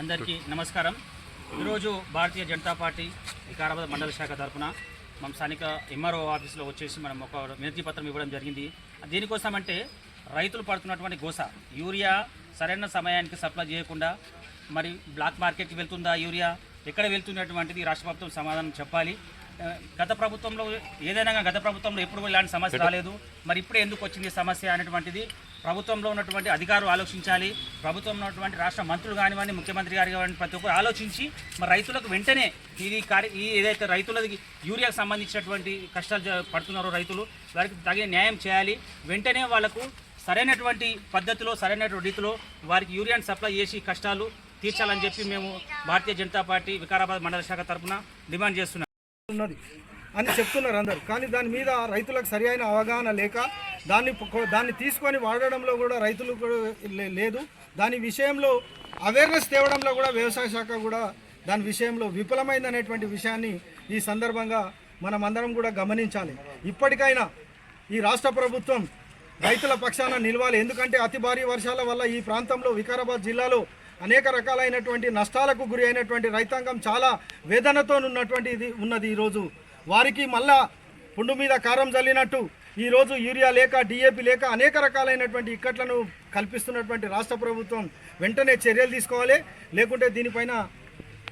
అందరికీ నమస్కారం. ఈరోజు భారతీయ జనతా పార్టీ వికారాబాద్ మండల శాఖ తరఫున మనం స్థానిక ఎంఆర్ఓ ఆఫీస్లో వచ్చేసి మనం ఒక వినతి పత్రం ఇవ్వడం జరిగింది. దీనికోసం అంటే రైతులు పడుతున్నటువంటి గోస యూరియా సరైన సమయానికి సప్లై చేయకుండా మరి బ్లాక్ మార్కెట్కి వెళ్తుందా యూరియా? ఎక్కడ వెళ్తున్నటువంటిది రాష్ట్ర ప్రభుత్వం సమాధానం చెప్పాలి. గత ప్రభుత్వంలో ఏదైనా గత ప్రభుత్వంలో ఎప్పుడు ఇలాంటి సమస్య రాలేదు. మరి ఇప్పుడు ఎందుకు వచ్చింది సమస్య అనేటువంటిది ప్రభుత్వంలో ఉన్నటువంటి అధికారులు ఆలోచించాలి. ప్రభుత్వంలో ఉన్నటువంటి రాష్ట్ర మంత్రులు కానివ్వండి ముఖ్యమంత్రి గారు కానివ్వండి ప్రతి ఒక్కరు ఆలోచించి మరి రైతులకు వెంటనే ఇది కార్య ఈ ఏదైతే రైతులకి యూరియాకు సంబంధించినటువంటి కష్టాలు పడుతున్నారో రైతులు వారికి తగిన న్యాయం చేయాలి. వెంటనే వాళ్ళకు సరైనటువంటి పద్ధతిలో సరైనటువంటి రీతిలో వారికి యూరియాని సప్లై చేసి కష్టాలు తీర్చాలని చెప్పి మేము భారతీయ జనతా పార్టీ వికారాబాద్ మండల శాఖ తరఫున డిమాండ్ చేస్తున్నాం. ఉన్నది అని చెప్తున్నారు అందరు. కానీ దాని మీద రైతులకు సరి అయిన అవగాహన లేక దాన్ని దాన్ని తీసుకొని వాడడంలో కూడా రైతులు కూడా లేదు. దాని విషయంలో అవేర్నెస్ తేవడంలో కూడా వ్యవసాయ శాఖ కూడా దాని విషయంలో విఫలమైందనేటువంటి విషయాన్ని ఈ సందర్భంగా మనం అందరం కూడా గమనించాలి. ఇప్పటికైనా ఈ రాష్ట్ర ప్రభుత్వం రైతుల పక్షాన నిలవాలి. ఎందుకంటే అతి భారీ వర్షాల వల్ల ఈ ప్రాంతంలో వికారాబాద్ జిల్లాలో అనేక రకాలైనటువంటి నష్టాలకు గురి అయినటువంటి రైతాంగం చాలా వేదనతో ఉన్నటువంటి ఇది ఉన్నది ఈరోజు. వారికి మళ్ళా పుండు మీద కారం జల్లినట్టు ఈరోజు యూరియా లేక డిఏపి లేక అనేక రకాలైనటువంటి ఇక్కట్లను కల్పిస్తున్నటువంటి రాష్ట్ర ప్రభుత్వం వెంటనే చర్యలు తీసుకోవాలి. లేకుంటే దీనిపైన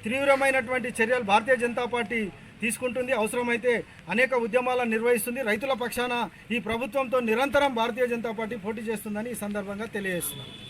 తీవ్రమైనటువంటి చర్యలు భారతీయ జనతా పార్టీ తీసుకుంటుంది. అవసరమైతే అనేక ఉద్యమాలను నిర్వహిస్తుంది. రైతుల పక్షాన ఈ ప్రభుత్వంతో నిరంతరం భారతీయ జనతా పార్టీ పోటీ చేస్తుందని ఈ సందర్భంగా తెలియజేస్తున్నాను.